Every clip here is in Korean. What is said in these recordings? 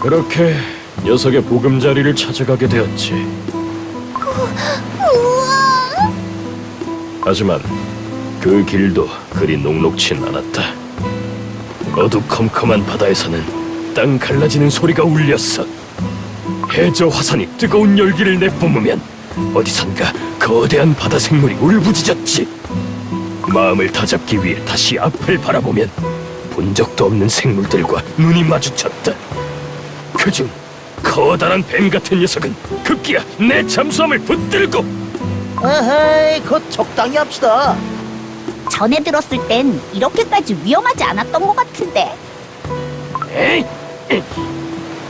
그렇게 녀석의 보금자리를 찾아가게 되었지. 우와! 하지만 그 길도 그리 녹록진 않았다. 어두컴컴한 바다에서는 땅 갈라지는 소리가 울렸어. 해저 화산이 뜨거운 열기를 내뿜으면 어디선가 거대한 바다 생물이 울부짖었지. 마음을 다잡기 위해 다시 앞을 바라보면 본 적도 없는 생물들과 눈이 마주쳤다. 그중 커다란 뱀 같은 녀석은 급기야 내 잠수함을 붙들고 에헤이, 그 적당히 합시다. 전에 들었을 땐 이렇게까지 위험하지 않았던 것 같은데. 에이? 에이.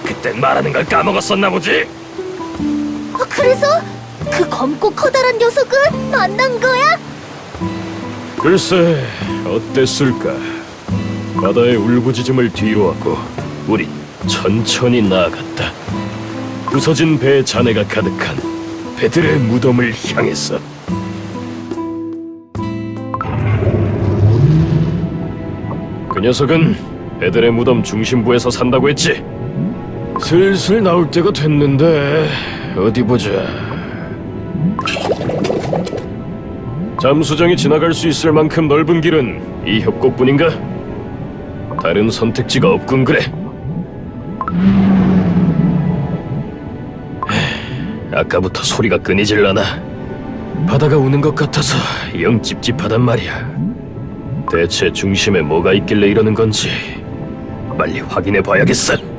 그땐 말하는 걸 까먹었었나 보지? 아, 그래서 그 검고 커다란 녀석은 만난 거야? 글쎄, 어땠을까? 바다의 울부짖음을 뒤로하고 우린 천천히 나아갔다. 부서진 배의 잔해가 가득한 배들의 무덤을 향했어. 그 녀석은 배들의 무덤 중심부에서 산다고 했지. 슬슬 나올 때가 됐는데 어디 보자. 잠수정이 지나갈 수 있을 만큼 넓은 길은 이 협곡뿐인가? 다른 선택지가 없군 그래. 하, 아까부터 소리가 끊이질 않아. 바다가 우는 것 같아서 영 찝찝하단 말이야. 대체 중심에 뭐가 있길래 이러는 건지 빨리 확인해 봐야겠어.